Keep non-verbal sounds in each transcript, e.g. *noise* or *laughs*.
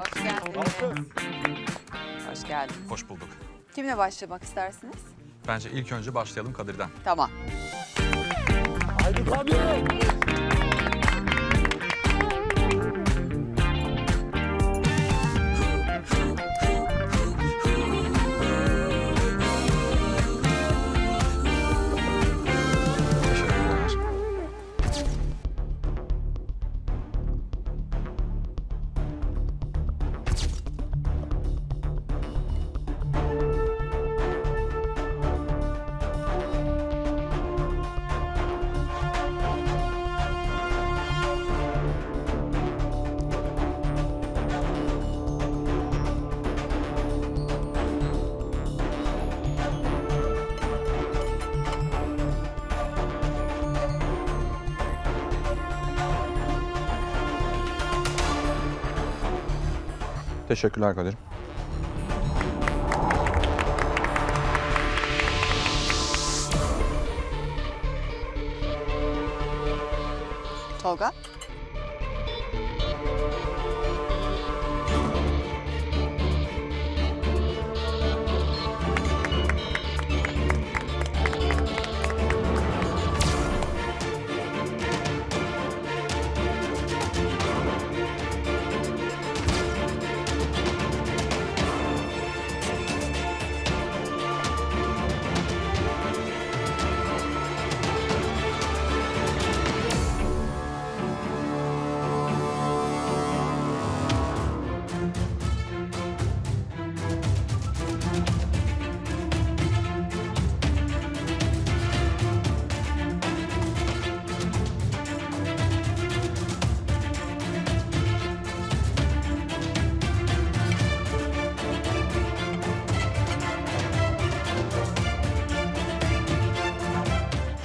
Hoş geldiniz. Hoş geldiniz. Hoş bulduk. Kimle başlamak istersiniz? Bence ilk önce başlayalım Kadir'den. Tamam. Haydi Kadir. Teşekkürler Kadir. Tolga.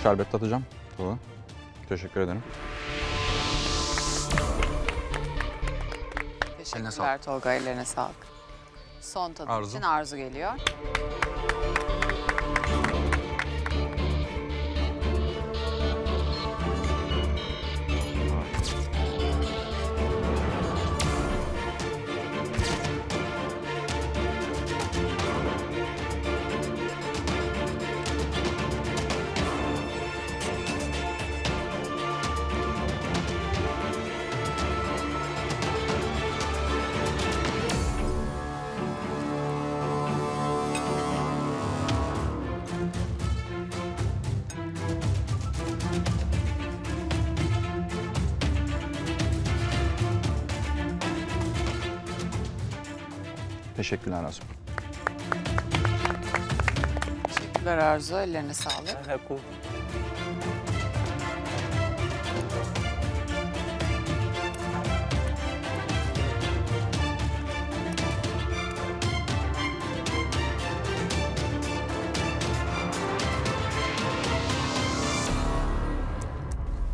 Şerbet tatacağım. Doğru. Teşekkür ederim. Teşekkürler sağlık. Tolga. Ellerine sağlık. Son tadım Arzu. için Arzu geliyor. Teşekkürler Azim. Teşekkürler Arzu. Ellerine sağlık.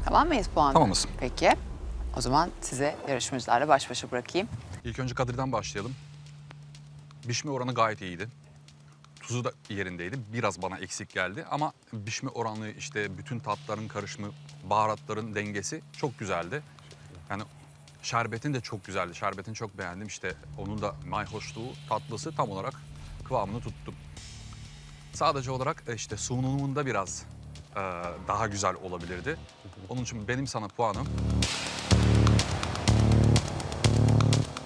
Tamam mıyız puanla? Tamamız. Peki. O zaman size yarışmacılarla baş başa bırakayım. İlk önce Kadir'den başlayalım. Pişme oranı gayet iyiydi. Tuzu da yerindeydi. Biraz bana eksik geldi ama pişme oranı işte bütün tatların karışımı, baharatların dengesi çok güzeldi. Yani şerbetin de çok güzeldi. Şerbetini çok beğendim. İşte onun da mayhoşluğu, tatlısı tam olarak kıvamını tuttu. Sadece olarak e, işte sunumunda biraz e, daha güzel olabilirdi. Onun için benim sana puanım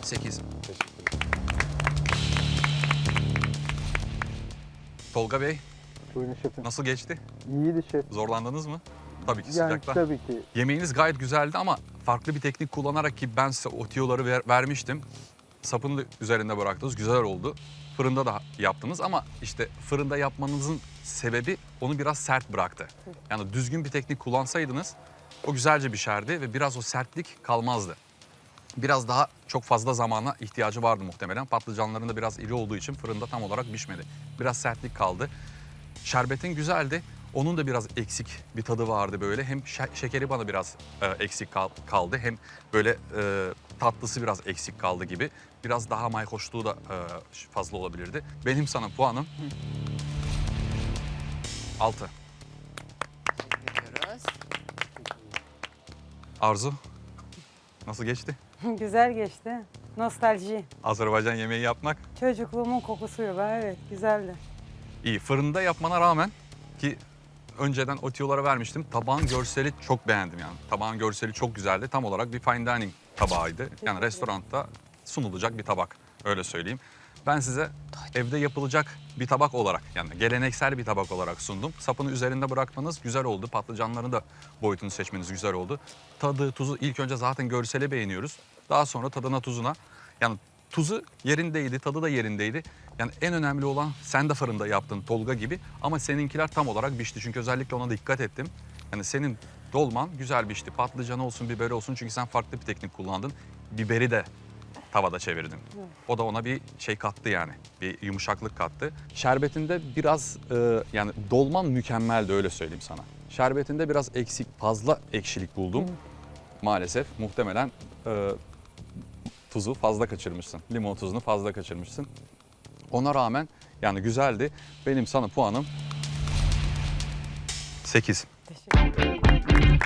8. Tolga Bey Buyurun şefim. nasıl geçti? İyiydi şef. Zorlandınız mı? Tabii ki Yani sıcakta. tabii ki. Yemeğiniz gayet güzeldi ama farklı bir teknik kullanarak ki ben size o tiyoları ver- vermiştim. Sapını da üzerinde bıraktınız. Güzel oldu. Fırında da yaptınız ama işte fırında yapmanızın sebebi onu biraz sert bıraktı. Yani düzgün bir teknik kullansaydınız o güzelce pişerdi ve biraz o sertlik kalmazdı. Biraz daha çok fazla zamana ihtiyacı vardı muhtemelen. Patlıcanların da biraz iri olduğu için fırında tam olarak pişmedi. Biraz sertlik kaldı. Şerbetin güzeldi. Onun da biraz eksik bir tadı vardı böyle. Hem şe- şekeri bana biraz e, eksik kal- kaldı. Hem böyle e, tatlısı biraz eksik kaldı gibi. Biraz daha mayhoşluğu da e, fazla olabilirdi. Benim sana puanım 6. Gidiyoruz. Arzu nasıl geçti? *laughs* Güzel geçti. Nostalji. Azerbaycan yemeği yapmak Çocukluğumun kokusuyla evet güzeldi. iyi. Fırında yapmana rağmen ki önceden o tiyolara vermiştim. Tabağın görseli çok beğendim yani. Tabağın görseli çok güzeldi. Tam olarak bir fine dining tabağıydı. Yani restoranda sunulacak bir tabak. Öyle söyleyeyim. Ben size evde yapılacak bir tabak olarak yani geleneksel bir tabak olarak sundum. Sapını üzerinde bırakmanız güzel oldu. Patlıcanların da boyutunu seçmeniz güzel oldu. Tadı, tuzu ilk önce zaten görseli beğeniyoruz. Daha sonra tadına, tuzuna. Yani tuzu yerindeydi, tadı da yerindeydi. Yani en önemli olan sen de fırında yaptın Tolga gibi ama seninkiler tam olarak pişti. Çünkü özellikle ona dikkat ettim. Yani senin dolman güzel pişti. Patlıcan olsun, biberi olsun çünkü sen farklı bir teknik kullandın. Biberi de tavada çevirdin. O da ona bir şey kattı yani. Bir yumuşaklık kattı. Şerbetinde biraz e, yani dolman mükemmeldi öyle söyleyeyim sana. Şerbetinde biraz eksik, fazla ekşilik buldum. Maalesef muhtemelen e, tuzu fazla kaçırmışsın. Limon tuzunu fazla kaçırmışsın. Ona rağmen yani güzeldi. Benim sana puanım 8. Teşekkür ederim.